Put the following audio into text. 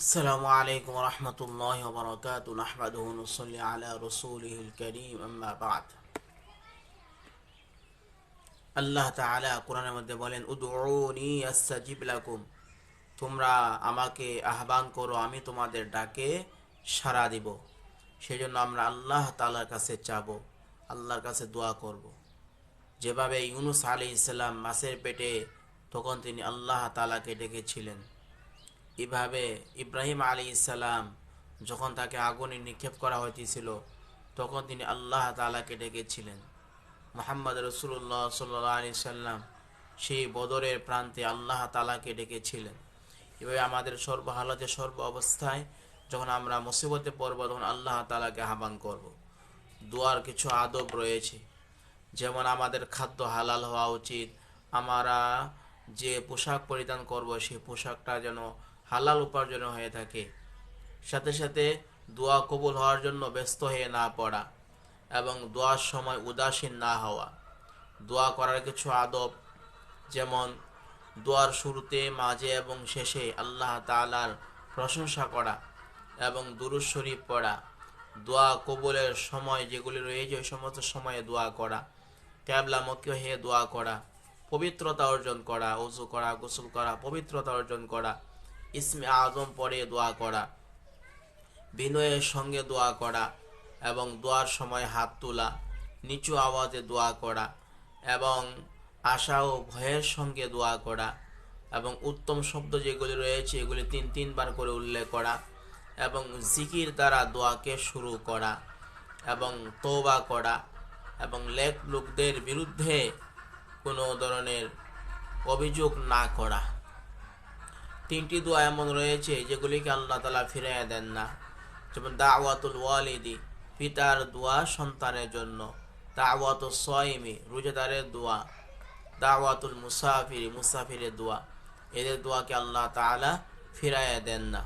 السلام عليكم ورحمة الله وبركاته نحمده ونصلي على رسوله الكريم أما بعد আল্লাহ তাআলা কোরআনের মধ্যে বলেন উদউনি আস্তাজিব লাকুম তোমরা আমাকে আহ্বান করো আমি তোমাদের ডাকে সাড়া দিব সেই জন্য আমরা আল্লাহ তাআলার কাছে চাবো আল্লাহর কাছে দোয়া করব। যেভাবে ইউনুস আলী ইসলাম মাছের পেটে তখন তিনি আল্লাহ তাআলাকে ডেকেছিলেন এভাবে ইব্রাহিম আলী ইসালাম যখন তাকে আগুনে নিক্ষেপ করা হইতেছিল, তখন তিনি আল্লাহ তালাকে ডেকেছিলেন। মোহাম্মদ রসুল্লাহ সাল্লাহ আলি সাল্লাম সেই বদরের প্রান্তে আল্লাহ তালাকে ডেকেছিলেন। এভাবে আমাদের সর্বহালতে সর্ব অবস্থায় যখন আমরা মুসিবতে পড়ব, তখন আল্লাহ তালাকে আহ্বান করব। দোয়ার কিছু আদব রয়েছে, যেমন আমাদের খাদ্য হালাল হওয়া উচিত। আমরা যে পোশাক পরিধান করব, সেই পোশাকটা যেন হালাল উপার্জন হয়ে থাকে। সাথে সাথে দোয়া কবুল হওয়ার জন্য ব্যস্ত হয়ে না পড়া এবং দোয়ার সময় উদাসীন না হওয়া। দোয়া করার কিছু আদব যেমন, দোয়ার শুরুতে, মাঝে এবং শেষে আল্লাহ তালার প্রশংসা করা এবং দুরুজ শরীফ পড়া। দোয়া কবুলের সময় যেগুলি রয়েছে, ওই সমস্ত সময়ে দোয়া করা। ক্যাবলামুখী হয়ে দোয়া করা। পবিত্রতা অর্জন করা উজু করা, গোসল করা, পবিত্রতা অর্জন করা। ইসমে আজম পরে দোয়া করা, বিনয়ের সঙ্গে দোয়া করা এবং দোয়ার সময় হাত তোলা, নিচু আওয়াজে দোয়া করা এবং আশা ও ভয়ের সঙ্গে দোয়া করা এবং উত্তম শব্দ যেগুলি রয়েছে এগুলি তিন তিনবার করে উল্লেখ করা এবং জিকির দ্বারা দোয়াকে শুরু করা এবং তৌবা করা এবং লেখ লোকদের বিরুদ্ধে কোনো ধরনের অভিযোগ না করা। তিনটি দোয়া এমন রয়েছে যেগুলিকে আল্লাহ তালা ফিরাইয়া দেন না। যেমন দাওয়াতুল ওয়ালিদি, পিতার দোয়া সন্তানের জন্য। দাওয়াতুল সয়মি রোজাদারের দোয়া। দাওয়াতুল মুসাফির, মুসাফিরের দোয়া। এদের দোয়াকে আল্লাহ তালা ফিরাইয়া দেন না।